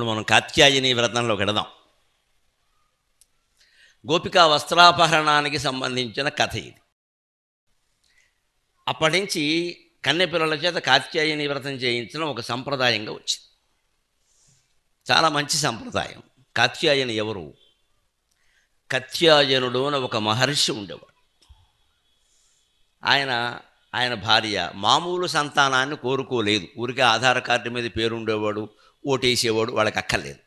ఇప్పుడు మనం కాత్యాయని వ్రతంలో వెడదాం గోపికా వస్త్రాపహరణానికి సంబంధించిన కథ ఇది. అప్పటి నుంచి కన్నెపిల్లల చేత కాత్యాయని వ్రతం చేయించడం ఒక సంప్రదాయంగా వచ్చింది. చాలా మంచి సంప్రదాయం. కాత్యాయని ఎవరు? కత్యాయనుడు అని ఒక మహర్షి ఉండేవాడు. ఆయన ఆయన భార్య మామూలు సంతానాన్ని కోరుకోలేదు. ఊరికే ఆధార్ కార్డు మీద పేరు ఉండేవాడు ఓటేసేవాడు వాళ్ళకి అక్కర్లేదు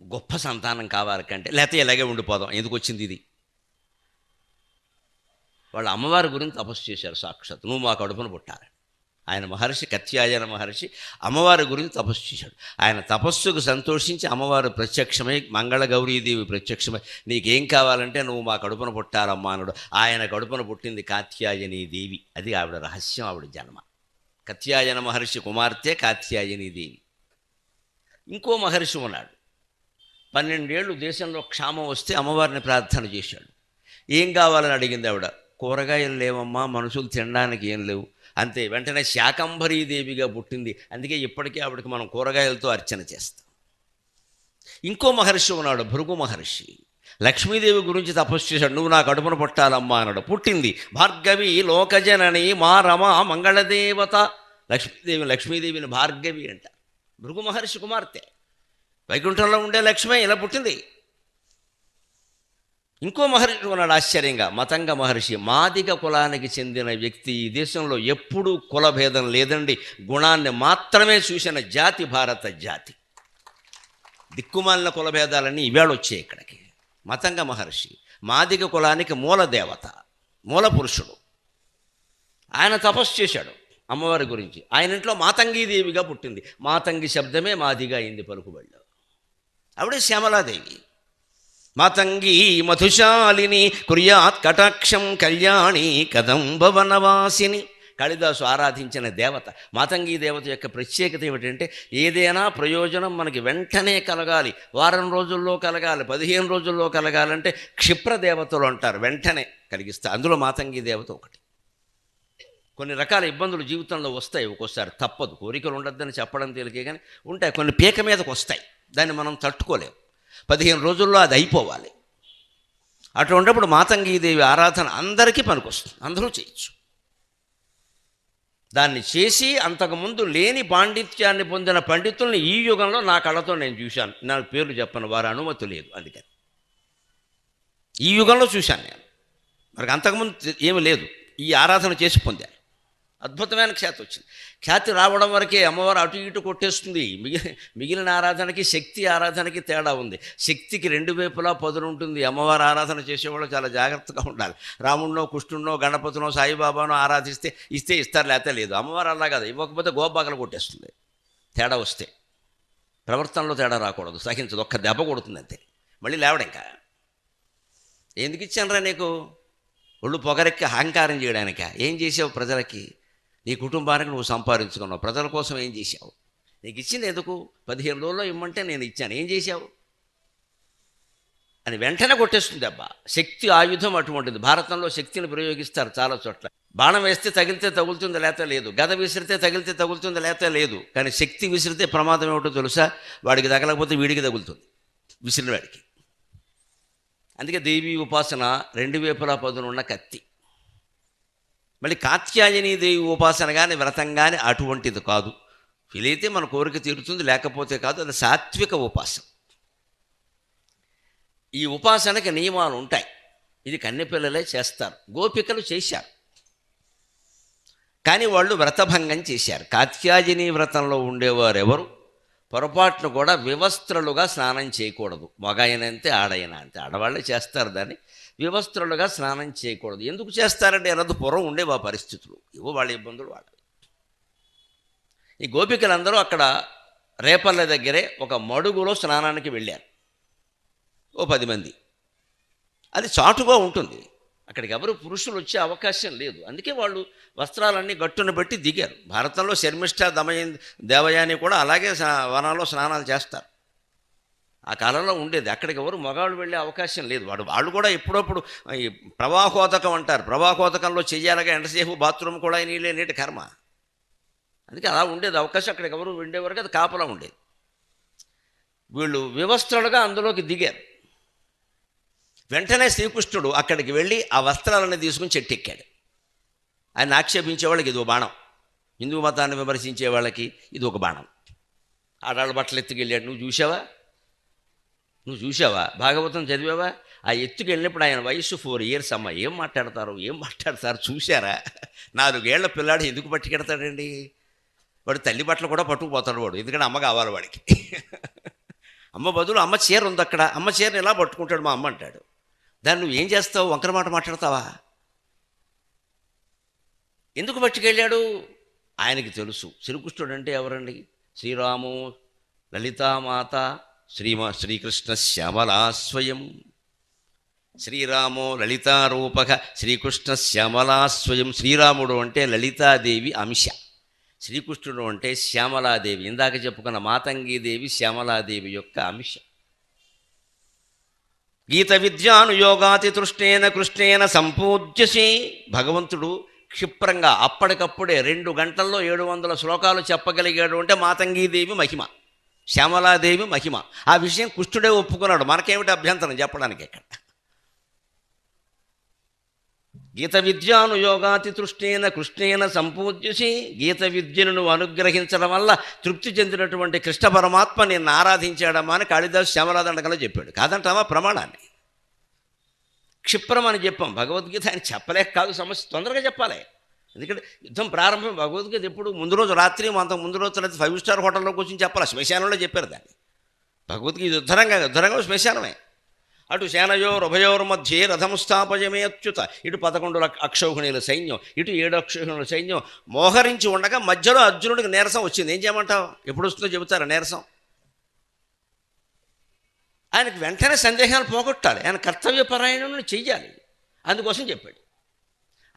గొప్ప సంతానం కావాలి కంటే లేకపోతే ఇలాగే ఉండిపోదాం. ఎందుకు వచ్చింది ఇది? వాళ్ళ అమ్మవారి గురించి తపస్సు చేశారు సాక్షాత్. నువ్వు మా కడుపున పుట్టారు ఆయన మహర్షి కత్యాయన మహర్షి అమ్మవారి గురించి తపస్సు చేశాడు. ఆయన తపస్సుకు సంతోషించి అమ్మవారు ప్రత్యక్షమై మంగళగౌరీదేవి ప్రత్యక్షమై నీకేం కావాలంటే నువ్వు మా కడుపున పుట్టారమ్మా అన్నాడు. ఆయన కడుపున పుట్టింది కాత్యాయని దేవి. అది ఆవిడ రహస్యం ఆవిడ జన్మ. కత్యాయన మహర్షి కుమార్తె కాత్యాయని దేవి ఇంకో మహర్షి ఉన్నాడు. పన్నెండేళ్ళు దేశంలో క్షామం వస్తే అమ్మవారిని ప్రార్థన చేశాడు. ఏం కావాలని అడిగింది ఆవిడ? కూరగాయలు లేవమ్మా మనుషులు తినడానికి ఏం లేవు. అంతే వెంటనే శాకంభరీదేవిగా పుట్టింది. అందుకే ఇప్పటికీ ఆవిడకి మనం కూరగాయలతో అర్చన చేస్తాం. ఇంకో మహర్షి ఉన్నాడు భృగు మహర్షి. లక్ష్మీదేవి గురించి తపస్సు చేశాడు. నువ్వు నా కడుపున పుట్టాలమ్మా అన్నాడు పుట్టింది భార్గవి లోకజనని మా రమ మంగళదేవత లక్ష్మీదేవి లక్ష్మీదేవిని భార్గవి అంట. భృగు మహర్షి కుమార్తె. వైకుంఠంలో ఉండే లక్ష్మే ఇలా పుట్టింది. ఇంకో మహర్షి ఉన్నాడు ఆశ్చర్యంగా మతంగ మహర్షి. మాదిగ కులానికి చెందిన వ్యక్తి ఈ దేశంలో ఎప్పుడూ కులభేదం లేదండి. గుణాన్ని మాత్రమే చూసిన జాతి భారత జాతి. దిక్కుమాలిన కులభేదాలన్నీ ఇవాళ వచ్చాయి ఇక్కడికి. మతంగ మహర్షి మాదిగ కులానికి మూల దేవత మూల పురుషుడు. ఆయన తపస్సు చేశాడు. అమ్మవారి గురించి. ఆయన ఇంట్లో మాతంగీదేవిగా పుట్టింది. మాతంగి శబ్దమే మాదిగా అయింది పలుకుబడిలో ఆవిడే శ్యామలాదేవి. మాతంగి మధుశాలిని కుర్యాత్ కటాక్షం కళ్యాణి కదంబవనవాసిని. కాళిదాసు ఆరాధించిన దేవత. మాతంగి దేవత యొక్క ప్రత్యేకత ఏమిటంటే ఏదైనా ప్రయోజనం మనకి వెంటనే కలగాలి. వారం రోజుల్లో కలగాలి పదిహేను రోజుల్లో కలగాలంటే క్షిప్ర దేవతలు అంటారు. వెంటనే కలిగిస్తారు అందులో మాతంగి దేవత ఒకటి. కొన్ని రకాల ఇబ్బందులు జీవితంలో వస్తాయి ఒక్కోసారి. తప్పదు. కోరికలు ఉండొద్దని చెప్పడం తేలికే కానీ ఉంటాయి. కొన్ని పీక మీదకి వస్తాయి. దాన్ని మనం తట్టుకోలేము. పదిహేను రోజుల్లో అది అయిపోవాలి. అటువంటిప్పుడు మాతంగీదేవి ఆరాధన అందరికీ పనికొస్తుంది. అందరూ చేయొచ్చు. దాన్ని చేసి అంతకుముందు లేని పాండిత్యాన్ని పొందిన పండితుల్ని ఈ యుగంలో నా కళ్ళతో నేను చూశాను. నా పేర్లు చెప్పను. వారి అనుమతి లేదు అందుకని. ఈ యుగంలో చూశాను నేను. మరి అంతకుముందు ఏమీ లేదు. ఈ ఆరాధన చేసి పొందాను. అద్భుతమైన ఖ్యాతి వచ్చింది. ఖ్యాతి రావడం వరకే అమ్మవారు అటు ఇటు కొట్టేస్తుంది. మిగిలిన మిగిలిన ఆరాధనకి శక్తి ఆరాధనకి తేడా ఉంది. శక్తికి రెండు వైపులా పదును ఉంటుంది. అమ్మవారు ఆరాధన చేసేవాళ్ళు చాలా జాగ్రత్తగా ఉండాలి. రాముడినో కృష్ణుడినో గణపతినో సాయిబాబానో ఆరాధిస్తే ఇస్తే ఇస్తారు లేకపోతే లేదు. అమ్మవారు అలా కాదు. ఇవ్వకపోతే గోబాకలు కొట్టేస్తుంది. తేడా వస్తే. ప్రవర్తనలో తేడా రాకూడదు. సహించదు. ఒక్క దెబ్బ కొడుతుంది అంతే. మళ్ళీ లేవడం ఇంకా. ఎందుకు ఇచ్చానరా నీకు? ఒళ్ళు పొగరెక్కి అహంకారం చేయడానిక? ఏం చేసావు ప్రజలకి? నీ కుటుంబానికి నువ్వు సంపాదించుకున్నావు. ప్రజల కోసం ఏం చేశావు? నీకు ఇచ్చింది ఎందుకు? పదిహేను రోజుల్లో ఇమ్మంటే నేను ఇచ్చాను. ఏం చేశావు? అని వెంటనే కొట్టేస్తుంది అబ్బా. శక్తి ఆయుధం అటువంటిది. భారతంలో శక్తిని ప్రయోగిస్తారు చాలా చోట్ల. బాణం వేస్తే తగిలితే తగులుతుంది లేత లేదు. గద విసిరితే తగిలితే తగులుతుంది లేత లేదు. కానీ శక్తి విసిరితే ప్రమాదం ఏమిటో తెలుసా? వాడికి తగలకపోతే వీడికి తగులుతుంది. విసిరిన వాడికి. అందుకే దేవి ఉపాసన రెండు వైపులా పదునున్న కత్తి. మళ్ళీ కాత్యాయని దేవి ఉపాసన కానీ వ్రతం కానీ అటువంటిది కాదు. వీలైతే మన కోరిక తీరుతుంది లేకపోతే కాదు అది సాత్విక ఉపాసన. ఈ ఉపాసనకి నియమాలు ఉంటాయి. ఇది కన్నెపిల్లలే చేస్తారు. గోపికలు చేశారు. కానీ వాళ్ళు వ్రతభంగం చేశారు. కాత్యాయని వ్రతంలో ఉండేవారు ఎవరు పొరపాటును కూడా వివస్త్రలుగా స్నానం చేయకూడదు. మగయనంతే ఆడైన అంతే ఆడవాళ్ళే చేస్తారు దాన్ని. వివస్త్రులుగా స్నానం చేయకూడదు. ఎందుకు చేస్తారంటే ఎనదు పూర్వం ఉండేవి ఆ పరిస్థితులు. ఇవో వాళ్ళ ఇబ్బందులు వాళ్ళవి. ఈ గోపికలందరూ అక్కడ రేపల్ల దగ్గరే ఒక మడుగులో స్నానానికి వెళ్ళారు. ఓ పది మంది. అది చాటుగా ఉంటుంది. అక్కడికి ఎవరు పురుషులు వచ్చే అవకాశం లేదు. అందుకే వాళ్ళు వస్త్రాలన్నీ గట్టును బట్టి దిగారు. భారతంలో శర్మిష్ఠ దమయ దేవయాని కూడా అలాగే వనాల్లో స్నానాలు చేస్తారు. ఆ కాలంలో ఉండేది. అక్కడికి ఎవరు మగాళ్ళు వెళ్ళే అవకాశం లేదు. వాడు వాళ్ళు కూడా ఎప్పుడప్పుడు ఈ ప్రవాహోదకం అంటారు. ప్రవాహోదకంలో చెయ్యాలగా ఎంతసేపు బాత్రూమ్ కూడా నీళ్ళే నీటి కర్మ. అందుకే అలా ఉండేది. అవకాశం అక్కడికి ఎవరు ఉండేవారు అది కాపలా ఉండేది. వీళ్ళు వివస్త్రులుగా అందులోకి దిగారు. వెంటనే శ్రీకృష్ణుడు అక్కడికి వెళ్ళి ఆ వస్త్రాలను తీసుకుని చెట్టెక్కాడు. ఆయన ఆక్షేపించే వాళ్ళకి ఇది ఒక బాణం. హిందూ మతాన్ని విమర్శించే వాళ్ళకి ఇది ఒక బాణం. ఆడాళ్ళ బట్టలు ఎత్తుకెళ్ళాడు. నువ్వు చూసావా నువ్వు చూసావా భాగవతం చదివావా? ఆ ఎత్తుకు వెళ్ళినప్పుడు ఆయన వయసు ఫోర్ ఇయర్స్ అమ్మ. ఏం మాట్లాడతారు? ఏం మాట్లాడతారు? చూశారా? నాలుగేళ్ళ పిల్లాడు ఎందుకు పట్టుకెడతాడండి వాడు తల్లి బట్టలు కూడా పట్టుకుపోతాడు వాడు. ఎందుకంటే అమ్మ కావాలి వాడికి. అమ్మ బదులు అమ్మ చీర ఉంది అక్కడ. అమ్మ చీరని ఎలా పట్టుకుంటాడు మా అమ్మ అంటాడు. దాన్ని నువ్వు ఏం చేస్తావు? వంకర మాట మాట్లాడతావా? ఎందుకు పట్టుకెళ్ళాడు? ఆయనకి తెలుసు. శ్రీకృష్ణుడు అంటే ఎవరండి? శ్రీరాము లలితామాత శ్రీమా శ్రీకృష్ణ శ్యామలాస్వయం శ్రీరామో లలితారూపక శ్రీకృష్ణ శ్యామలాస్వయం శ్రీరాముడు అంటే లలితాదేవి అంశ శ్రీకృష్ణుడు అంటే శ్యామలాదేవి. ఇందాక చెప్పుకున్న మాతంగీదేవి శ్యామలాదేవి యొక్క అంశ గీత విద్యానుయోగాతి తృష్ణేన కృష్ణేన సంపూజ్యసి. భగవంతుడు క్షిప్రంగా అప్పటికప్పుడే రెండు గంటల్లో ఏడు వందల శ్లోకాలు చెప్పగలిగాడు అంటే మాతంగీదేవి మహిమ. శ్యామలాదేవి మహిమ. ఆ విషయం కృష్ణుడే ఒప్పుకున్నాడు. మనకేమిటి అభ్యంతరం చెప్పడానికి ఇక్కడ? గీత విద్యానుయోగాతి తృష్ణేన కృష్ణేన సంపూజ్యసి గీత విద్యను నువ్వు అనుగ్రహించడం వల్ల తృప్తి చెందినటువంటి కృష్ణ పరమాత్మ నిన్ను ఆరాధించాడమ్మా అని కాళిదాసు శ్యామలాదండకలో చెప్పాడు. కాదంటావా ప్రమాణాన్ని? క్షిప్రం అని చెప్పాం. భగవద్గీత ఆయన చెప్పలేక కాదు. సమస్య తొందరగా చెప్పాలి. ఎందుకంటే యుద్ధం ప్రారంభం భగవద్గీత ఎప్పుడు ముందు రోజు రాత్రి అంత ముందు రోజు తర్వాత ఫైవ్ స్టార్ హోటల్లో కూర్చొని చెప్పాలి. శ్మశానంలో చెప్పారు దాన్ని. భగవద్గీత యుద్ధరంగా యుద్ధరంగం శ్మశానమే. అటు సేనయోర్ ఉభయోర్ మధ్యే రథం స్థాపయమే అచ్యుత. ఇటు పదకొండు లక్ష అక్షౌహిణీల సైన్యం ఇటు ఏడు అక్షౌహిణుల సైన్యం మోహరించి ఉండగా మధ్యలో అర్జునుడికి నీరసం వచ్చింది. ఏం చేయమంటావు? ఎప్పుడు వస్తుందో చెబుతారా నీరసం? ఆయనకు వెంటనే సందేహాలు పోగొట్టాలి. ఆయన కర్తవ్యపరాయణను చెయ్యాలి. అందుకోసం చెప్పాడు.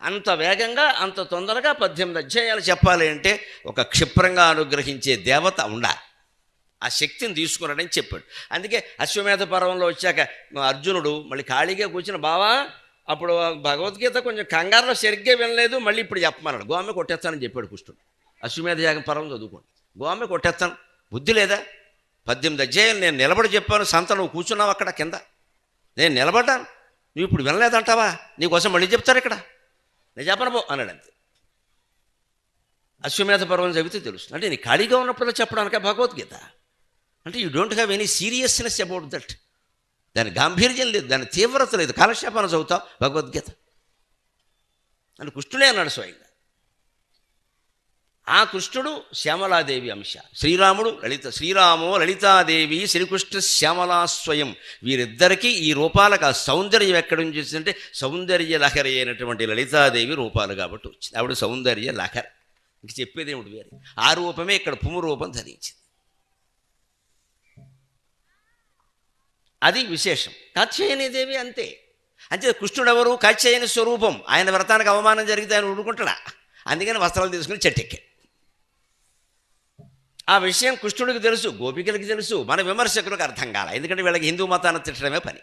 అంత వేగంగా అంత తొందరగా పద్దెనిమిది అధ్యాయాలు చెప్పాలి అంటే ఒక క్షిప్రంగా అనుగ్రహించే దేవత ఉండాలి. ఆ శక్తిని తీసుకున్నాడని చెప్పాడు. అందుకే అశ్వమేధ పర్వంలో వచ్చాక అర్జునుడు మళ్ళీ ఖాళీగా కూర్చుని బావా అప్పుడు భగవద్గీత కొంచెం కంగారులో సరిగ్గా వినలేదు మళ్ళీ ఇప్పుడు చెప్పమన్నాడు. గోమె కొట్టేస్తానని చెప్పాడు కృష్ణుడు. అశ్వమేధ యాగం పర్వం చదువుకోండి. గోమె కొట్టేస్తాను. బుద్ధి లేదా? పద్దెనిమిది అధ్యాయులు నేను నిలబడి చెప్పాను సంత నువ్వు కూర్చున్నావు అక్కడ కింద? నేను నిలబడ్డాను. నువ్వు ఇప్పుడు వినలేదంటావా? నీకోసం మళ్ళీ చెప్తారు ఇక్కడ. నేను చెప్పను అన్నాడు అంతే అశ్వమేధ పర్వం చదివితే తెలుస్తుంది. అంటే నీ ఖాళీగా ఉన్నప్పుడు చెప్పడానిక భగవద్గీత. అంటే you don't have any seriousness about that దాని గాంభీర్యం లేదు దాని తీవ్రత లేదు. కాలక్షేపాన్ని చదువుతావు భగవద్గీత. అని కృష్ణుడే అన్నాడు స్వయంగా. ఆ కృష్ణుడు శ్యామలాదేవి అంశ. శ్రీరాముడు లలిత శ్రీరామో లలితాదేవి శ్రీకృష్ణ శ్యామలా స్వయం వీరిద్దరికీ ఈ రూపాలకు ఆ సౌందర్యం ఎక్కడి నుంచి వచ్చిందంటే సౌందర్య లహరి అయినటువంటి లలితాదేవి రూపాలు కాబట్టి వచ్చింది. ఆవిడ సౌందర్య లహరి. ఇంక చెప్పేది ఏమిటి వేరే? ఆ రూపమే ఇక్కడ పుమరూపం ధరించింది. అది విశేషం. కాత్యాయనిదేవి అంతే. అంతే కృష్ణుడు ఎవరు కాత్యాయని స్వరూపం. ఆయన వ్రతానికి అవమానం జరిగితే ఆయన ఊరుకుంటాడా? అందుకని వస్త్రాలు తీసుకుని చెట్టెక్కాడు ఆ విషయం కృష్ణుడికి తెలుసు గోపికలకి తెలుసు మన విమర్శకులకు అర్థం కాల. ఎందుకంటే వీళ్ళకి హిందూ మతాన్ని తిట్టడమే పని.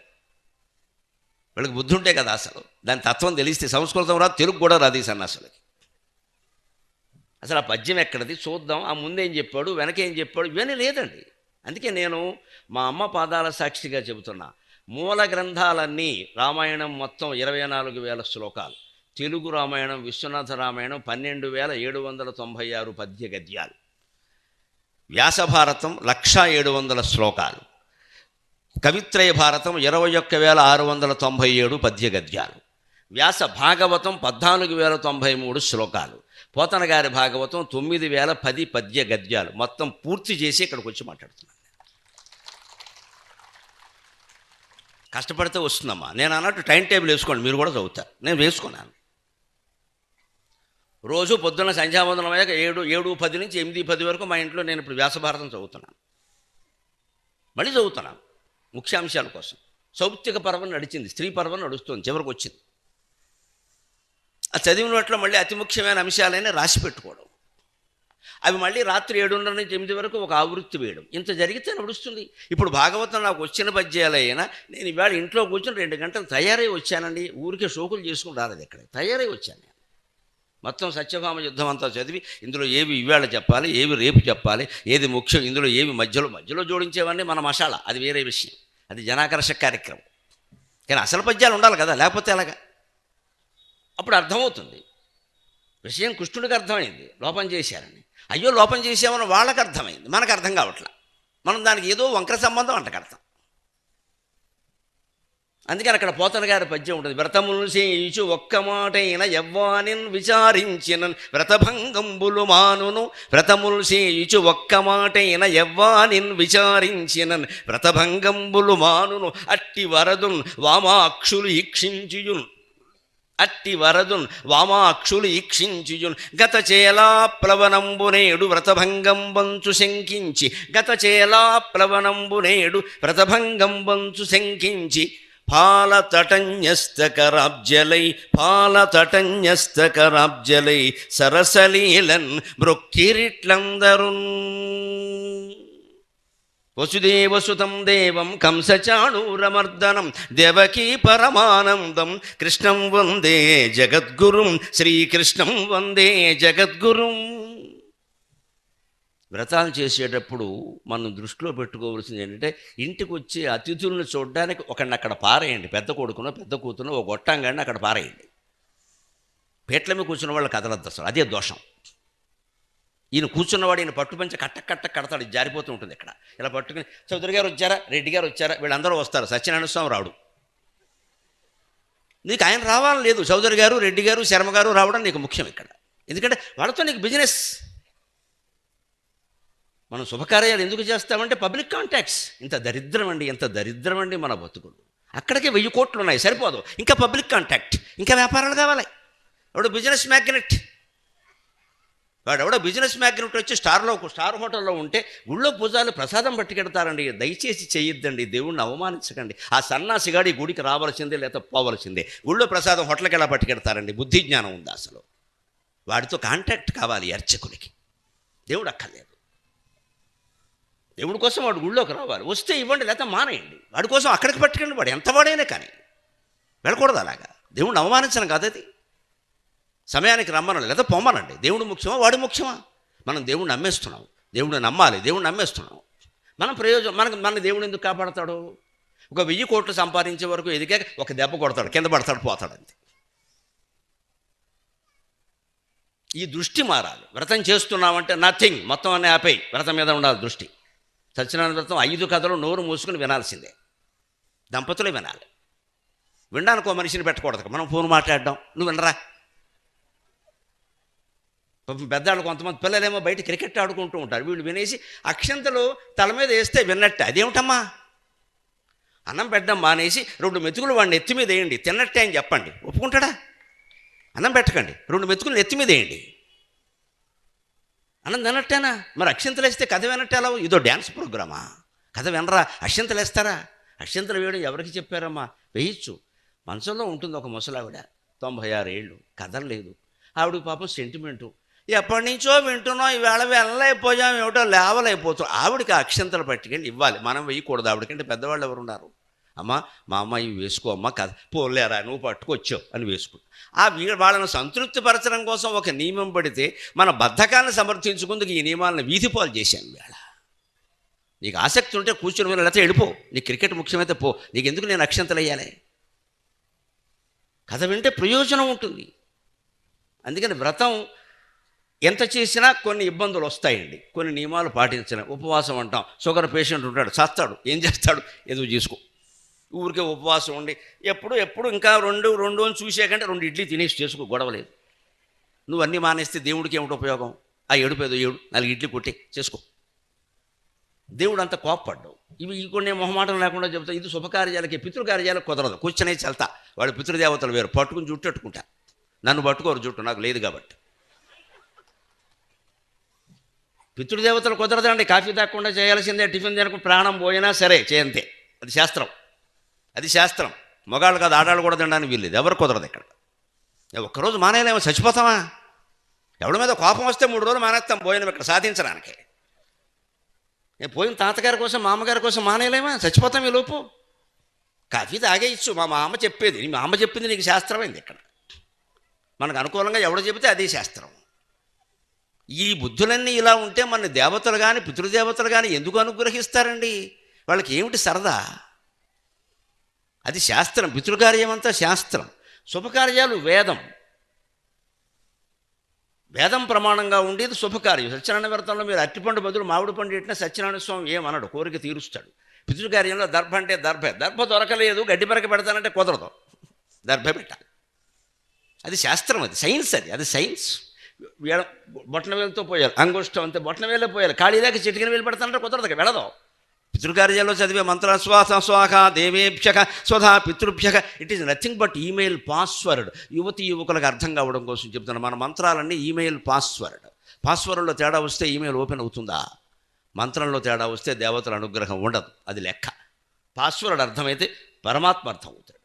వీళ్ళకి బుద్ధి ఉంటే కదా అసలు. దాని తత్వం తెలిస్తే సంస్కృతం రాదు తెలుగు కూడా రాదు ఈ సన్నాసులకి. అసలు ఆ పద్యం ఎక్కడది? చూద్దాం. ఆ ముందేం చెప్పాడు? వెనకేం చెప్పాడు? ఇవన్నీ లేదండి. అందుకే నేను మా అమ్మ పాదాల సాక్షిగా చెబుతున్నా. మూల గ్రంథాలన్నీ రామాయణం మొత్తం ఇరవై నాలుగు వేల శ్లోకాలు. తెలుగు రామాయణం విశ్వనాథ రామాయణం పన్నెండు వేల ఏడు వందల తొంభై ఆరు పద్య గద్యాలు వ్యాస భారతం లక్ష ఏడు వందల శ్లోకాలు. కవిత్రయ భారతం ఇరవై ఒక్క వేల ఆరు వందల తొంభై ఏడు పద్య గద్యాలు. వ్యాస భాగవతం పద్నాలుగు వేల తొంభై మూడు శ్లోకాలు. పోతనగారి భాగవతం తొమ్మిది వేల పది పద్య గద్యాలు. మొత్తం పూర్తి చేసి ఇక్కడికి వచ్చి మాట్లాడుతున్నాను కష్టపడితే వస్తుందమ్మా. నేను అన్నట్టు టైం టేబుల్ వేసుకోండి. మీరు కూడా చదువుతారు. నేను వేసుకున్నాను. రోజు పొద్దున్న సంధ్యావందనం అయ్యాక ఏడు ఏడు పది నుంచి ఎనిమిది పది వరకు మా ఇంట్లో నేను ఇప్పుడు వ్యాసభారతం చదువుతున్నాను. మళ్ళీ చదువుతున్నాను ముఖ్యాంశాల కోసం. సౌప్తిక పర్వం నడిచింది. స్త్రీ పర్వం నడుస్తుంది. చివరికి వచ్చింది. ఆ చదివినట్లో మళ్ళీ అతి ముఖ్యమైన అంశాలైనా రాసి పెట్టుకోవడం. అవి మళ్ళీ రాత్రి ఏడున్నర నుంచి ఎనిమిది వరకు ఒక ఆవృత్తి వేయడం. ఇంత జరిగితే నడుస్తుంది. ఇప్పుడు భాగవతం నాకు వచ్చిన పద్యాలైనా నేను ఇవాళ ఇంట్లో కూర్చొని రెండు గంటలు తయారై వచ్చానండి. ఊరికే షోకులు చేసుకుని రాలేదు ఇక్కడ తయారై వచ్చాను మొత్తం సత్యభామ యుద్ధం అంతా చదివి ఇందులో ఏవి ఇవాళ చెప్పాలి ఏవి రేపు చెప్పాలి ఏది ముఖ్యం ఇందులో ఏవి మధ్యలో మధ్యలో జోడించేవన్నీ మన మసాల. అది వేరే విషయం. అది జనాకర్షక కార్యక్రమం. కానీ అసలు పద్యాలు ఉండాలి కదా లేకపోతే ఎలాగా? అప్పుడు అర్థమవుతుంది. విషయం కృష్ణుడికి అర్థమైంది లోపం చేశారని. అయ్యో లోపం చేసామని వాళ్ళకి అర్థమైంది మనకు అర్థం కావట్లా. మనం దానికి ఏదో వంకర సంబంధం అంటకర్థం అందుకని అక్కడ పోతన గారి పద్యం ఉంటుంది. వ్రతములు చేయించు ఒక్క మాటైన ఎవ్వానిన్ విచారించిన వ్రతభంగంబులు మానును. వ్రతములు చేయించు ఒక్క మాటైన ఎవ్వానిన్ విచారించిన వ్రతభంగంబులు మానును. అట్టి వరదున్ వామాక్షులు ఈక్షించుయున్. అట్టి వరదున్ వామాక్షులు ఈక్షించుయున్. గత చేలా ప్లవనంబునేడు వ్రతభంగంబంచు శంకించి. గత చేలా ప్లవనంబునేడు వ్రతభంగంబంచు శంకించి. పాలతటన్యస్తకరాబ్జలై పాలతటన్యస్తకరాబ్జలై சரசலீலன் మృక్కిరిట్లందరున్. వసుదేవసుతం దేవం కంసచాణూరమర్దనం దేవకీ పరమానందం కృష్ణం వందే జగద్గురుం శ్రీకృష్ణం వందే జగద్గురుం. వ్రతాలు చేసేటప్పుడు మనం దృష్టిలో పెట్టుకోవాల్సింది ఏంటంటే ఇంటికి వచ్చే అతిథులను చూడడానికి ఒకడిని అక్కడ పారేయండి. పెద్ద కొడుకునో పెద్ద కూతునో ఒక గొట్టంగాడిని అక్కడ పారేయండి. పేట్ల మీద కూర్చున్న వాళ్ళు కదలద్దు అసలు. అదే దోషం. ఈయన కూర్చున్నవాడు ఈయన పట్టు కట్ట కట్ట కడతాడు. ఇది జారిపోతూ ఉంటుంది ఇక్కడ. ఇలా పట్టుకుని చౌదరి గారు వచ్చారా? రెడ్డి గారు వచ్చారా? వీళ్ళందరూ వస్తారు. సత్యనారాయణ స్వామి రాడు. నీకు ఆయన రావాలని లేదు. చౌదరి గారు రెడ్డి గారు శర్మ గారు రావడం నీకు ముఖ్యం ఇక్కడ. ఎందుకంటే వాళ్ళతో నీకు బిజినెస్ మనం శుభకార్యాలు ఎందుకు చేస్తామంటే పబ్లిక్ కాంటాక్ట్స్. ఇంత దరిద్రం అండి ఇంత దరిద్రం అండి మన బతుకులు. అక్కడికే వెయ్యి కోట్లు ఉన్నాయి సరిపోదు. ఇంకా పబ్లిక్ కాంటాక్ట్. ఇంకా వ్యాపారాలు కావాలి. ఎవడు బిజినెస్ మ్యాగ్నెట్. వాడు ఎవడో బిజినెస్ మ్యాగ్నెట్ వచ్చి స్టార్లో స్టార్ హోటల్లో ఉంటే గుళ్ళో పూజాలు ప్రసాదం పట్టుకెడతారండి. దయచేసి చేయొద్దండి దేవుణ్ణి అవమానించకండి. ఆ సన్నాసిగాడి గుడికి రావాల్సిందే లేదా పోవలసిందే. గుళ్ళో ప్రసాదం హోటల్కి ఎలా పట్టుకెడతారండి? బుద్ధి జ్ఞానం ఉంది అసలు. వాడితో కాంటాక్ట్ కావాలి అర్చకునికి దేవుడు అక్కర్లేదు. దేవుడి కోసం వాడు గుళ్ళోకి రావాలి. వస్తే ఇవ్వండి లేకపోతే మానేయండి. వాడి కోసం అక్కడికి పట్టుకెళ్ళి వాడు ఎంత వాడైనా కానీ. వెళ్ళకూడదు అలాగా. దేవుడిని అవమానించడం కాదు అది. సమయానికి రమ్మనండి లేదా పొమ్మనండి. దేవుడు ముఖ్యమా వాడు ముఖ్యమా? మనం దేవుడిని నమ్మేస్తున్నాం. దేవుడిని నమ్మాలి దేవుడిని నమ్మేస్తున్నాం. మనం ప్రయోజనం మనకు మన దేవుడు ఎందుకు కాపాడతాడు? ఒక వెయ్యి కోట్లు సంపాదించే వరకు ఎదిగాక ఒక దెబ్బ కొడతాడు కింద పడతాడు పోతాడు అంతే. ఈ దృష్టి మారాలి. వ్రతం చేస్తున్నామంటే నథింగ్ మొత్తం అన్నీ ఆపేయి. వ్రతం మీద ఉండాలి దృష్టి. సత్యనారాయణ వ్రతం ఐదు కథలు నోరు మూసుకుని వినాల్సిందే. దంపతులే వినాలి. వినడానికి ఒక మనిషిని పెట్టకూడదు మనం ఫోన్ మాట్లాడడం. నువ్వు వినరా? పెద్దవాళ్ళు కొంతమంది పిల్లలేమో బయట క్రికెట్ ఆడుకుంటూ ఉంటారు. వీళ్ళు వినేసి అక్షంతలు తల మీద వేస్తే విన్నట్టే. అదేమిటమ్మా? అన్నం పెట్టడం మానేసి రెండు మెతుకులు వాడిని ఎత్తి మీద వేయండి. తిన్నట్టే అని చెప్పండి. ఒప్పుకుంటాడా? అన్నం పెట్టకండి. రెండు మెతుకులు ఎత్తి మీద వేయండి. అన్నది తినట్టేనా మరి అక్షింతలు వేస్తే కథ వినట్టే ఎలా ఇదో డ్యాన్స్ ప్రోగ్రామా? కథ వినరా? అక్షింతలు వేస్తారా? అక్షింతలు వేయడం ఎవరికి చెప్పారమ్మా? వేయచ్చు. మనసులో ఉంటుంది ఒక ముసలావిడ. తొంభై ఆరు ఏళ్ళు. కదలలేదు ఆవిడ పాపం సెంటిమెంటు ఎప్పటి నుంచో వింటున్నాం ఈవేళ వెళ్ళలేకపోయాం ఏమిటో లేవలేకపోతాం ఆవిడకి అక్షంతలు పట్టుకెళ్ళి ఇవ్వాలి. మనం వేయకూడదు. ఆవిడకంటే పెద్దవాళ్ళు ఎవరున్నారు? అమ్మా మా అమ్మ ఇవి వేసుకో అమ్మ కథ. పోలేరా నువ్వు పట్టుకొచ్చావు అని వేసుకో ఆ వీ సంతృప్తి సంతృప్తిపరచడం కోసం ఒక నియమం పడితే మన బద్ధకాన్ని సమర్థించుకుందుకు ఈ నియమాలను వీధిపాలు చేశాను వేళ నీకు ఆసక్తి ఉంటే కూర్చొని వెళ్ళి లేకపోతే వెళ్ళిపో. నీ క్రికెట్ ముఖ్యమైతే పో. నీకు ఎందుకు నేను అక్షంతలయ్యాలి? కథ వింటే ప్రయోజనం ఉంటుంది. అందుకని వ్రతం ఎంత చేసినా కొన్ని ఇబ్బందులు వస్తాయండి. కొన్ని నియమాలు పాటించిన ఉపవాసం అంటాం. షుగర్ పేషెంట్ ఉంటాడు చస్తాడు. ఏం చేస్తాడు? ఎదుగు చేసుకో. ఊరికే ఉపవాసం ఉండి ఎప్పుడు ఎప్పుడు ఇంకా రెండు రెండు అని చూసాకంటే రెండు ఇడ్లీ తినేసి చేసుకో గొడవలేదు నువ్వు అన్నీ మానేస్తే దేవుడికి ఏమిటి ఉపయోగం? ఆ ఏడు పేదో ఏడు నాలుగు ఇడ్లీ కొట్టి చేసుకో. దేవుడు అంత కోప్పడ్డావు. ఇవి ఈ కొన్ని మొహమాటం లేకుండా చెబుతా ఇది శుభకార్యాలకి పితృకార్యాలకు కుదరదు. కూర్చొనే చల్తా. వాడు పితృదేవతలు వేరు పట్టుకుని జుట్టట్టుకుంటా నన్ను పట్టుకోరు జుట్టు నాకు లేదు కాబట్టి. పితృదేవతలు కుదరదండి కాఫీ తాకుండా చేయాల్సిందే టిఫిన్ తినకు ప్రాణం పోయినా సరే చేయంతే. అది శాస్త్రం. అది శాస్త్రం. మగాళ్ళు కాదు ఆడాళ్ళు కూడా తినడానికి వీల్లేదు. ఎవరు కుదరదు ఇక్కడ. ఒక్కరోజు మానేయలేమో చచ్చిపోతామా? ఎవడి మీద కోపం వస్తే మూడు రోజులు మానేస్తాం పోయినాం ఇక్కడ సాధించడానికి. నేను పోయిన తాతగారి కోసం మా అమ్మగారి కోసం మానేయలేమా? చచ్చిపోతాం ఈ లోపు. కాఫీ తాగేయచ్చు. మా మామ చెప్పేది మా అమ్మ చెప్పింది నీకు శాస్త్రమైంది ఇక్కడ. మనకు అనుకూలంగా ఎవడు చెబితే అదే శాస్త్రం. ఈ బుద్ధులన్నీ ఇలా ఉంటే మన దేవతలు కానీ పితృదేవతలు కానీ ఎందుకు అనుగ్రహిస్తారండి? వాళ్ళకి ఏమిటి సరదా? అది శాస్త్రం పితృకార్యం అంతా శాస్త్రం. శుభకార్యాలు వేదం. వేదం ప్రమాణంగా ఉండేది శుభకార్యం. సత్యనారాయణ వ్రతంలో మీరు అట్టిపండు బదులు మామిడి పండు పెట్టినా సత్యనారాయణ స్వామి ఏమనడు కోరిక తీరుస్తాడు. పితృకార్యంలో దర్భ అంటే దర్భ. దర్భ దొరకలేదు గడ్డి పరక పెడతానంటే కుదరదు. దర్భ పెట్టాలి అది శాస్త్రం అది సైన్స్ అది అది సైన్స్. వీడ వేలతో పోయాలి అంగుష్టం అంతే బొట్టనవేలే పోయాలి. ఖాళీ దాకా చిటికిన వేలు పెడతానంటే కుదరదు వెళ్ళదు. పితృకార్యాల్లో చదివే మంత్ర శ్వాస స్వాహ దేవేభ్యక స్వధా పితృభ్యక it is nothing but email password యువతి యువకులకు అర్థం కావడం కోసం చెప్తున్నాను మన మంత్రాలన్నీ ఈమెయిల్ పాస్వర్డ్ పాస్వర్డ్లో తేడా వస్తే ఈమెయిల్ ఓపెన్ అవుతుందా? మంత్రంలో తేడా వస్తే దేవతల అనుగ్రహం ఉండదు. అది లెక్క. పాస్వర్డ్ అర్థమైతే పరమాత్మ అర్థం అవుతాడు.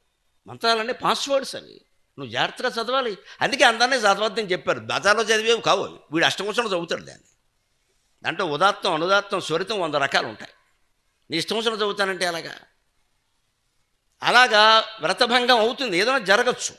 మంత్రాలన్నీ పాస్వర్డ్స్ అవి. నువ్వు జాగ్రత్తగా చదవాలి. అందుకే అందరినీ చదవద్దని చెప్పారు. బజార్లో చదివేవి కావు వీడు అష్టమోషణం చదువుతాడు దాన్ని. దాంట్లో ఉదాత్తం అనుదాత్తం స్వరితం వంద రకాలు ఉంటాయి. నీ ఇష్టం వచ్చిన చదువుతానంటే అలాగా అలాగా వ్రతభంగం అవుతుంది. ఏదైనా జరగచ్చు.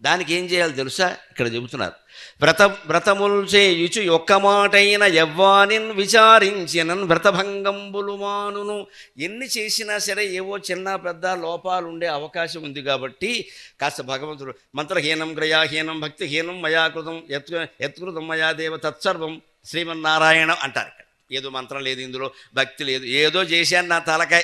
దానికి ఏం చేయాలి తెలుసా? ఇక్కడ చెబుతున్నారు. వ్రత వ్రతములు చేయుచు ఒక్క మాటైన ఎవ్వానిన్ విచారించినన్ వ్రతభంగంబులు మానును. ఎన్ని చేసినా సరే ఏవో చిన్న పెద్ద లోపాలు ఉండే అవకాశం ఉంది కాబట్టి కాస్త భగవంతుడు మంత్రహీనం గ్రయాహీనం భక్తిహీనం మయాకృతం యత్ యత్కృతం మయా దేవ తత్సర్వం శ్రీమన్నారాయణం అంటారు ఏదో మంత్రం లేదు ఇందులో భక్తి లేదు ఏదో చేశాను నా తలకాయ.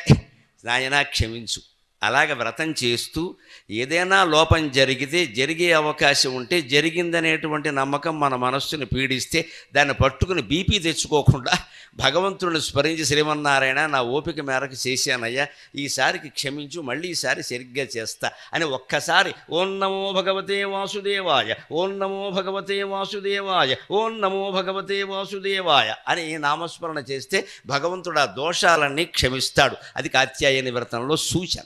నాయన క్షమించు. అలాగ వ్రతం చేస్తూ ఏదైనా లోపం జరిగితే జరిగే అవకాశం ఉంటే జరిగిందనేటువంటి నమ్మకం మన మనస్సుని పీడిస్తే దాన్ని పట్టుకుని బీపీ తెచ్చుకోకుండా భగవంతుడిని స్మరించి శ్రీమన్నారాయణ నా ఓపిక మేరకు చేశానయ్యా ఈసారికి క్షమించు మళ్ళీ ఈసారి సరిగ్గా చేస్తా అని ఒక్కసారి ఓం నమో భగవతే వాసుదేవాయ ఓం నమో భగవతే వాసుదేవాయ ఓం నమో భగవతే వాసుదేవాయ అని ఈ నామస్మరణ చేస్తే భగవంతుడు ఆ దోషాలన్నీ క్షమిస్తాడు. అది కాత్యాయని వ్రతంలో సూచన.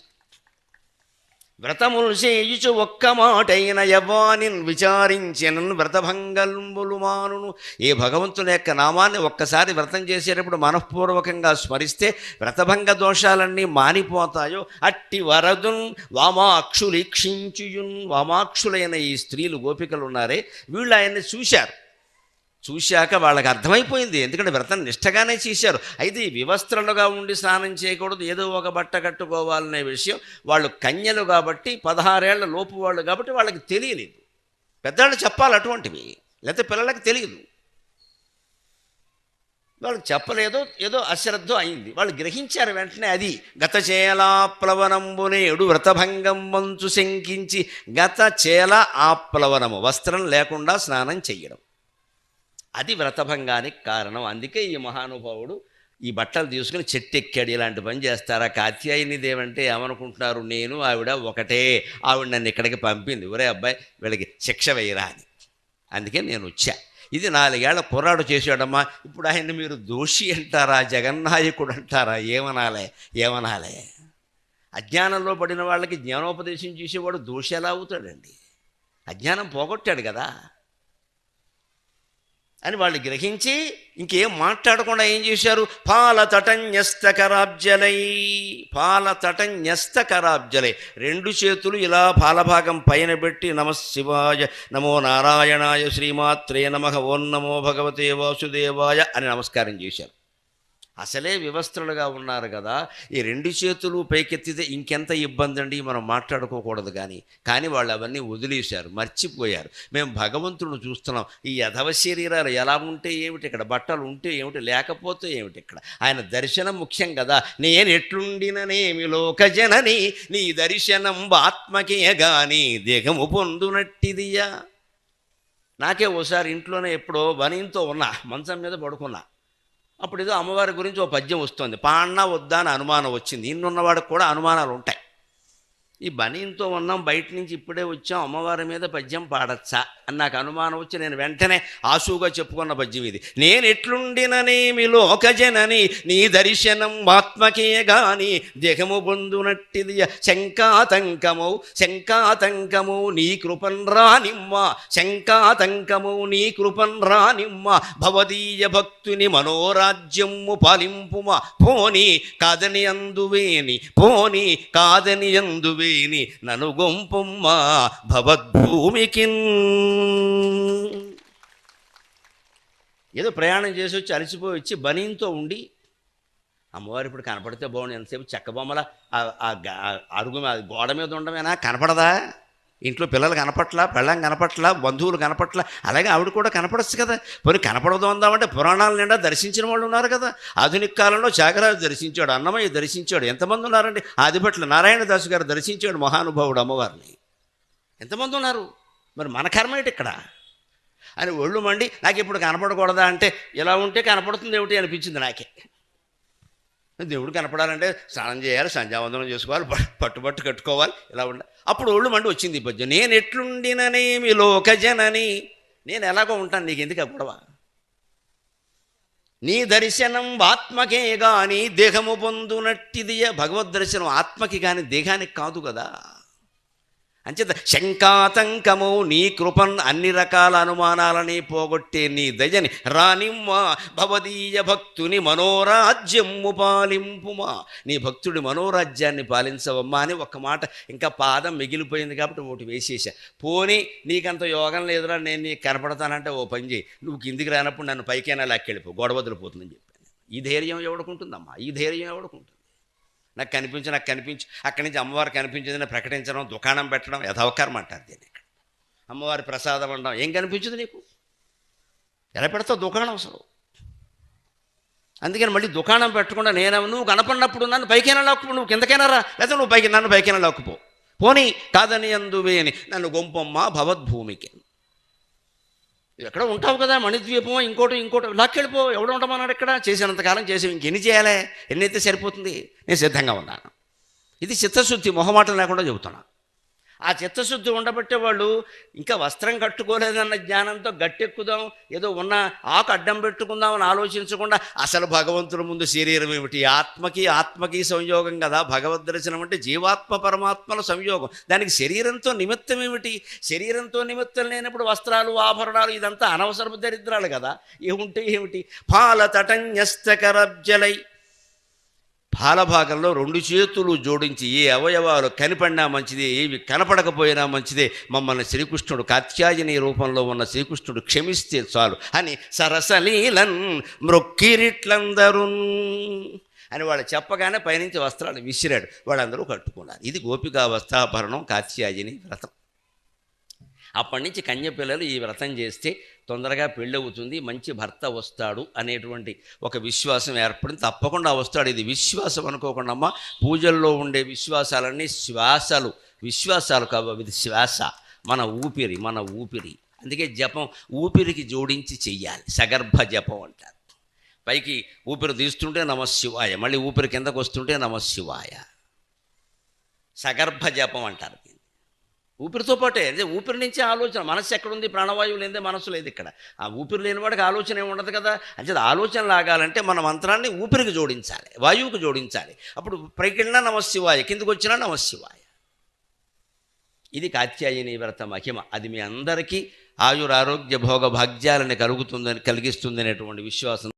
వ్రతములు చేయుచు ఒక్క మాటైన యవ్వానిన్ విచారించిన వ్రతభంగల్బులు మానును ఏ భగవంతుని యొక్క నామాన్ని ఒక్కసారి వ్రతం చేసేటప్పుడు మనఃపూర్వకంగా స్మరిస్తే వ్రతభంగ దోషాలన్నీ మానిపోతాయో. అట్టి వరదున్ వామాక్షులీక్షించుయున్. వామాక్షులైన ఈ స్త్రీలు గోపికలు ఉన్నారే వీళ్ళు ఆయన్ని చూశారు. చూశాక వాళ్ళకి అర్థమైపోయింది. ఎందుకంటే వ్రతం నిష్టగానే చేశారు. అయితే ఈ వివస్త్రలుగా ఉండి స్నానం చేయకూడదు. ఏదో ఒక బట్ట కట్టుకోవాలనే విషయం వాళ్ళు కన్యలు కాబట్టి పదహారేళ్ళ లోపు వాళ్ళు కాబట్టి వాళ్ళకి తెలియలేదు. పెద్దవాళ్ళు చెప్పాలి అటువంటివి. లేకపోతే పిల్లలకి తెలియదు. వాళ్ళకి చెప్పలేదు. ఏదో అశ్రద్ధ అయింది. వాళ్ళు గ్రహించారు వెంటనే అది. గత చేల ప్లవనంబునేడు వ్రతభంగం వంచు శంకించి గత చేల ఆప్లవనము వస్త్రం లేకుండా స్నానం చెయ్యడం. అది వ్రతభంగానికి కారణం. అందుకే ఈ మహానుభావుడు ఈ బట్టలు తీసుకుని చెట్టు ఎక్కాడు ఇలాంటి పని చేస్తారా? కాత్యాయని దేవంటే ఏమనుకుంటున్నారు? నేను ఆవిడ ఒకటే. ఆవిడ నన్ను ఇక్కడికి పంపింది. ఒరే అబ్బాయి వీళ్ళకి శిక్ష వేయరా అని. అందుకే నేను వచ్చా. ఇది నాలుగేళ్ళ కుర్రాడు చేశాడమ్మా. ఇప్పుడు ఆయన్ని మీరు దోషి అంటారా? జగన్నాయకుడు అంటారా ఏమనాలే? ఏమనాలే? అజ్ఞానంలో పడిన వాళ్ళకి జ్ఞానోపదేశం చేసేవాడు దోషి ఎలా అవుతాడండి? అజ్ఞానం పోగొట్టాడు కదా. అని వాళ్ళు గ్రహించి ఇంకేం మాట్లాడకుండా ఏం చేశారు? పాల తటన్యస్తకరాబ్జలై పాల తటన్యస్తకరాబ్జలై రెండు చేతులు ఇలా పాలభాగం పైన పెట్టి నమ శివాయ నమో నారాయణాయ శ్రీమాత్రే నమ ఓం నమో భగవతే వాసుదేవాయ అని నమస్కారం చేశారు. అసలే వివస్త్రులుగా ఉన్నారు కదా. ఈ రెండు చేతులు పైకెత్తితే ఇంకెంత ఇబ్బంది అండి? మనం మాట్లాడుకోకూడదు కానీ. కానీ వాళ్ళు అవన్నీ వదిలేశారు మర్చిపోయారు. మేము భగవంతుడు చూస్తున్నాం. ఈ యథవ శరీరాలు ఎలా ఉంటే ఏమిటి? ఇక్కడ బట్టలు ఉంటే ఏమిటి? లేకపోతే ఏమిటి ఇక్కడ? ఆయన దర్శనం ముఖ్యం కదా. నేను ఎట్లుండిననేమి లోకజనని నీ దర్శనం ఆత్మకే గాని దేహము పొందునట్టిదియా? నాకే ఓసారి ఇంట్లోనే ఎప్పుడో వనింతో ఉన్నా మంచం మీద పడుకున్నా. అప్పుడు ఏదో అమ్మవారి గురించి ఓ పద్యం వస్తుంది. పాడినా వద్దా అని అనుమానం వచ్చింది. ఇన్నున్నవాడికి కూడా అనుమానాలు ఉంటాయి. ఈ బనీంతో ఉన్నాం బయట నుంచి ఇప్పుడే వచ్చాం అమ్మవారి మీద పద్యం పాడచ్చా? అని నాకు అనుమానం వచ్చి నేను వెంటనే ఆశువుగా చెప్పుకున్న పద్యం ఇది. నేను ఎట్లుండిననేమి లోకజనని నీ దర్శనం ఆత్మకే గాని దేహము పొందునట్టిది శంకాతంకమౌ శంకాతంకము నీ కృపన్ రానిమ్మ శంకాతంకము నీ కృపన్ రానిమ్మ. భవదీయ భక్తుని మనోరాజ్యము పాలింపుమ. పోని కాదని అందువేని పోని కాదని అందువేని నను గొంపుమ్మ భవద్భూమికిన్. ఏదో ప్రయాణం చేసి వచ్చి అలసిపోయి వచ్చి బనీంతో ఉండి అమ్మవారు ఇప్పుడు కనపడితే బాగుండు ఎంతసేపు చెక్క బొమ్మల అరుగు గోడ మీద ఉండమేనా? కనపడదా? ఇంట్లో పిల్లలు కనపట్లా పెళ్ళం కనపట్లా బంధువులు కనపట్లా అలాగే ఆవిడ కూడా కనపడచ్చు కదా. పోనీ కనపడదు అందామంటే పురాణాల నిండా దర్శించిన వాళ్ళు ఉన్నారు కదా. ఆధునిక కాలంలో చాకరాజు దర్శించాడు అన్నమయ్య దర్శించాడు ఎంతమంది ఉన్నారండి? ఆదిభట్ల నారాయణదాసు గారు దర్శించాడు మహానుభావుడు అమ్మవారిని. ఎంతమంది ఉన్నారు? మరి మన కర్మ ఏంటి ఇక్కడ? అని ఒళ్ళు మండి నాకు ఇప్పుడు కనపడకూడదా అంటే ఇలా ఉంటే కనపడుతుంది ఏమిటి అనిపించింది నాకే. దేవుడు కనపడాలంటే స్నానం చేయాలి సంధ్యావందనం చేసుకోవాలి పట్టు పట్టుబట్టు కట్టుకోవాలి ఇలా ఉండాలి అప్పుడు ఒళ్ళు మండి వచ్చింది ఈ పద్యం. నేను ఎట్లుండిననేమి లోకజనని నేను ఎలాగో ఉంటాను నీకు ఎందుకు ఆ గొడవ? నీ దర్శనం ఆత్మకే కానీ దేహము పొందునట్టిది భగవద్ దర్శనం ఆత్మకి కానీ దేహానికి కాదు కదా. అంచేత శంకాతంకము నీ కృపన్ అన్ని రకాల అనుమానాలని పోగొట్టే నీ దయని రానిమ్మా భవదీయ భక్తుని మనోరాజ్యము పాలింపుమా. నీ భక్తుడి మనోరాజ్యాన్ని పాలించవమ్మా అని ఒక మాట ఇంకా పాదం మిగిలిపోయింది కాబట్టి ఒకటి వేసేసా పోనీ నీకంత యోగం లేదురా నేను నీకు కనపడతానంటే ఓ పని చేయి నువ్వు కిందికి రానప్పుడు నన్ను పైకైనా లాక్కెళ్ళిపో గొడవ వదిలిపోతుందని చెప్పాను. ఈ ధైర్యం ఎవడుకుంటుందమ్మా ఈ ధైర్యం ఎవడుకుంటుంది నాకు కనిపించి నాకు కనిపించి. అక్కడి నుంచి అమ్మవారు కనిపించిందని ప్రకటించడం దుకాణం పెట్టడం యథావకారం అంటారు దీన్ని ఇక్కడ. అమ్మవారి ప్రసాదం అనడం ఏం కనిపించదు నీకు? ఎలా పెడతావు దుకాణం అసలు? అందుకని మళ్ళీ దుకాణం పెట్టకుండా నేను నువ్వు కనపడినప్పుడు నన్ను పైకైనా లాక్కుపో నువ్వు కిందకైనా రా. లేదా నువ్వు పైకి నన్ను పైకైనా లాక్కుపో. పోనీ కాదని అందువేని నన్ను గొంపమ్మ భవద్భూమికి. ఎక్కడ ఉంటావు కదా మణిద్వీపం ఇంకోటి ఇంకోటి. లాక్కెళ్ళిపో ఎవడు ఉండమన్నాడు ఇక్కడ? చేసినంతకాలం చేసి ఇంకెన్ని చేయాలి? ఎన్నైతే సరిపోతుంది? నేను సిద్ధంగా ఉన్నాను. ఇది చిత్తశుద్ధి మొహమాటం లేకుండా చెబుతున్నా. ఆ చిత్తశుద్ధి ఉండబట్టే వాళ్ళు ఇంకా వస్త్రం కట్టుకోలేదన్న జ్ఞానంతో గట్టెక్కుదాం ఏదో ఉన్న ఆకు అడ్డం పెట్టుకుందాం అని ఆలోచించకుండా అసలు భగవంతుడి ముందు శరీరం ఏమిటి? ఆత్మకి ఆత్మకి సంయోగం కదా. భగవద్ దర్శనం అంటే జీవాత్మ పరమాత్మల సంయోగం. దానికి శరీరంతో నిమిత్తం ఏమిటి? శరీరంతో నిమిత్తం లేనప్పుడు వస్త్రాలు ఆభరణాలు ఇదంతా అనవసరపు దరిద్రాలు కదా. ఏముంటే ఏమిటి? పాల తటన్యస్తకరబ్జలై పాలభాగంలో రెండు చేతులు జోడించి ఏ అవయవాలు కనిపడినా మంచిదే ఏవి కనపడకపోయినా మంచిదే మమ్మల్ని శ్రీకృష్ణుడు కాత్యాయని రూపంలో ఉన్న శ్రీకృష్ణుడు క్షమిస్తే చాలు అని సరసలీలన్ మృక్కిరిట్లందరూ అని వాళ్ళు చెప్పగానే పైనుంచి వస్త్రాలు విసిరాడు. వాళ్ళందరూ కట్టుకున్నారు. ఇది గోపికా వస్త్రాభరణం కాత్యాయని వ్రతం. అప్పటి నుంచి కన్యపిల్లలు ఈ వ్రతం చేస్తే తొందరగా పెళ్ళవుతుంది మంచి భర్త వస్తాడు అనేటువంటి ఒక విశ్వాసం ఏర్పడింది. తప్పకుండా వస్తాడు. ఇది విశ్వాసం అనుకోకుండా అమ్మ పూజల్లో ఉండే విశ్వాసాలన్నీ శ్వాసలు విశ్వాసాలు కావు. ఇది శ్వాస మన ఊపిరి మన ఊపిరి. అందుకే జపం ఊపిరికి జోడించి చెయ్యాలి. సగర్భ జపం అంటారు. పైకి ఊపిరి తీస్తుంటే నమశివాయ మళ్ళీ ఊపిరి కిందకు వస్తుంటే నమశివాయ సగర్భ జపం అంటారు. ఊపిరితో పాటే అదే ఊపిరి నుంచి ఆలోచన. మనస్సు ఎక్కడుంది? ప్రాణవాయువు లేదే మనస్సు లేదు ఇక్కడ. ఆ ఊపిరి లేని వాడికి ఆలోచన ఏమి ఉండదు కదా? అంటే ఆలోచన లాగాలంటే మన మంత్రాన్ని ఊపిరికి జోడించాలి వాయువుకు జోడించాలి. అప్పుడు పైకి వెళ్ళినా నమశివాయ కిందికి వచ్చినా నమశివాయ. ఇది కాత్యాయని వ్రత మహిమ. అది మీ అందరికీ ఆయురారోగ్య భోగ భాగ్యాలని కలుగుతుందని కలిగిస్తుందనేటువంటి విశ్వాసం